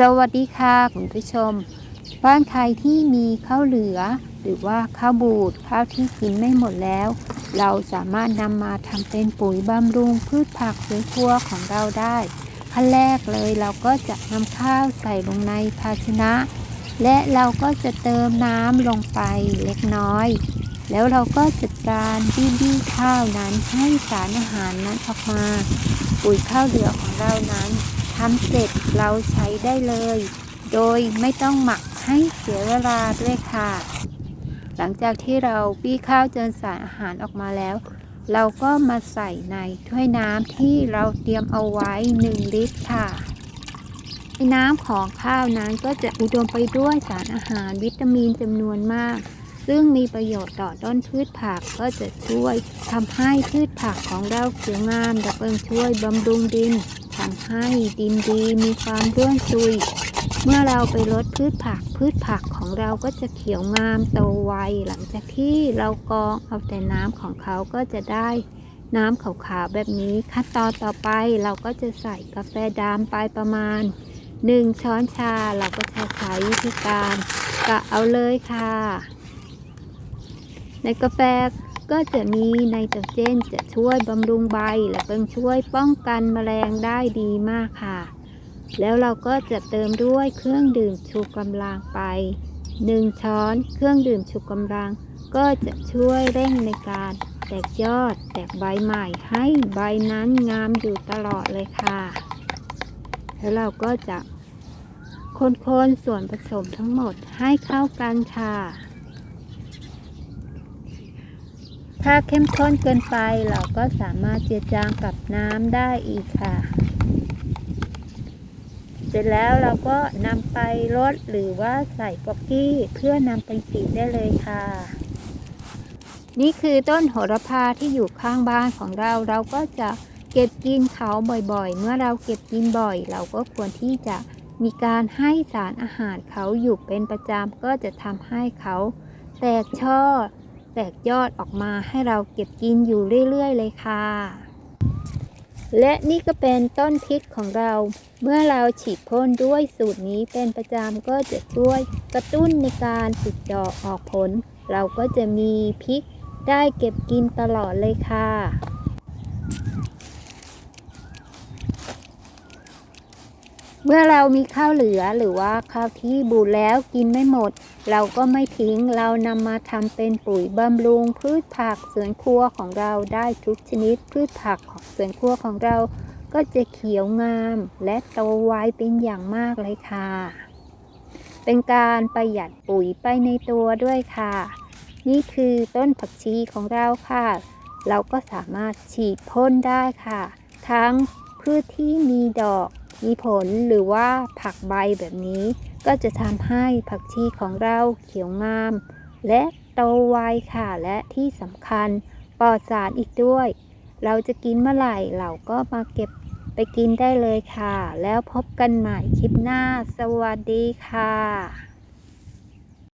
สวัสดีค่ะคุณผู้ชม บ้านใครที่มีข้าวเหลือ หรือว่าข้าวบูดข้าวที่กินไม่หมดแล้ว เราสามารถนำมาทำเป็นปุ๋ยบำรุงพืชผักสวนครัวของเราได้ขั้นแรกเลยเราก็จะนำข้าวใส่ลงในภาชนะ และเราก็จะเติมน้ำลงไปเล็กน้อย แล้วเราก็จัดการบี้บี้ข้าวนั้นให้สารอาหารนั้นออกมา ปุ๋ยข้าวเหลือของเรานั้น ทำเสร็จเราใช้ได้เลย โดยไม่ต้องหมักให้เสียเวลาด้วยค่ะ หลังจากที่เราบี้ข้าวจนสารอาหารออกมาแล้ว เราก็มาใส่ในถ้วยน้ำที่เราเตรียมเอาไว้ 1 ลิตรค่ะในน้ำของข้าวนั้นก็จะอุดมไปด้วยสารอาหารวิตามินจำนวนมาก ซึ่งมีประโยชน์ต่อต้นพืชผักก็จะช่วยทำให้พืชผักของเราเขียวงามดับเบิลช่วยบำรุงดิน ทำให้ดินดีมีความร่วนซุย เมื่อเราไปลดพืชผักพืชผักของเราก็จะเขียวงามโตไวหลังจากที่เรากรองเอาแต่น้ำของเขาก็จะได้น้ำขาวๆแบบนี้ขั้นตอนต่อไปเราก็จะใส่กาแฟดำไปประมาณ 1 ช้อนชาเราก็จะใช้วิธีการกะเอาเลยค่ะ ในกาแฟ ก็จะมีไนโตรเจนจะช่วยบำรุงใบ และเป็นช่วยป้องกันแมลงได้ดีมากค่ะ แล้วเราก็จะเติมด้วยเครื่องดื่มชูกำลังไป 1 ช้อนเครื่องดื่มชูกำลัง ก็จะช่วยเร่งในการแตกยอดแตกใบใหม่ให้ใบนั้นงามอยู่ตลอดเลยค่ะ แล้วเราก็จะคนๆส่วนผสมทั้งหมดให้เข้ากันค่ะ ถ้าเข้มข้นเกินไปเราก็สามารถเจือจางกับน้ำได้อีกค่ะ เสร็จแล้วเราก็นำไปรดหรือว่าใส่ป๊อกกี้เพื่อนำไปสีได้เลยค่ะ นี่คือต้นโหระพาที่อยู่ข้างบ้านของเราเราก็จะเก็บกินเขาบ่อยๆ เมื่อเราเก็บกินบ่อย เราก็ควรที่จะมีการให้สารอาหารเขาอยู่เป็นประจำก็จะทำให้เขาแตกช่อ แตกยอดออกมาให้เราเก็บกินอยู่เรื่อยๆเลยค่ะ และนี่ก็เป็นต้นพริกของเรา เมื่อเราฉีดพ่นด้วยสูตรนี้เป็นประจำก็จะช่วยกระตุ้นในการติดดอกออกผล เราก็จะมีพริกได้เก็บกินตลอดเลยค่ะ เมื่อเรามีข้าวเหลือหรือว่าข้าวที่บูดแล้วกินไม่หมด เราก็ไม่ทิ้งเรานำมาทำเป็นปุ๋ยบำรุงพืชผักสวนครัวของเราได้ทุกชนิดพืชผักของสวนครัวของเรา ก็จะเขียวงามและโตไวเป็นอย่างมากเลยค่ะ เป็นการประหยัดปุ๋ยไปในตัวด้วยค่ะ นี่คือต้นผักชีของเราค่ะ เราก็สามารถฉีดพ่นได้ค่ะ ทั้งพืชที่มีดอก มีผลหรือว่าผักใบแบบนี้ ก็จะทำให้ผักชีของเราเขียวงาม และโตไวค่ะและที่สำคัญปลอดสารอีกด้วย เราจะกินเมื่อไหร่เราก็มาเก็บไปกินได้เลยค่ะ แล้วพบกันใหม่คลิปหน้า สวัสดีค่ะ